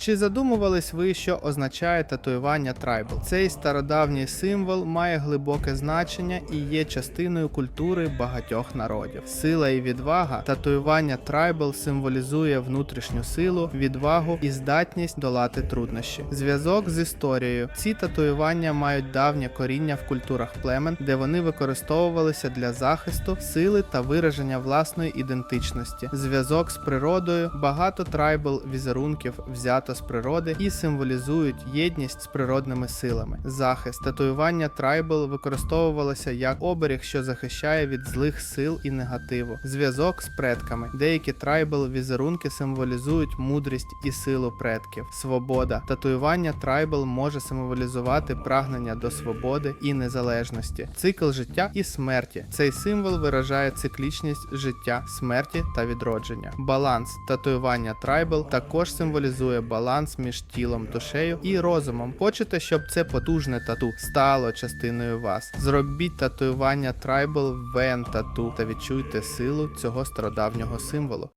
Чи задумувались ви, що означає татуювання трайбл? Цей стародавній символ має глибоке значення і є частиною культури багатьох народів. Сила і відвага татуювання трайбл символізує внутрішню силу, відвагу і здатність долати труднощі. Зв'язок з історією. Ці татуювання мають давнє коріння в культурах племен, де вони використовувалися для захисту, сили та вираження власної ідентичності. Зв'язок з природою. Багато трайбл візерунків взято з природи і символізують єдність з природними силами. Захист татуювання трайбл використовувалося як оберіг, що захищає від злих сил і негативу. Зв'язок з предками. Деякі трайбл візерунки символізують мудрість і силу предків. Свобода. Татуювання трайбл може символізувати прагнення до свободи і незалежності. Цикл життя і смерті. Цей символ виражає циклічність життя, смерті та відродження. Баланс. Татуювання трайбл також символізує баланс між тілом, душею і розумом. Хочете, щоб це потужне тату стало частиною вас. Зробіть татуювання Tribal вен тату та відчуйте силу цього стародавнього символу.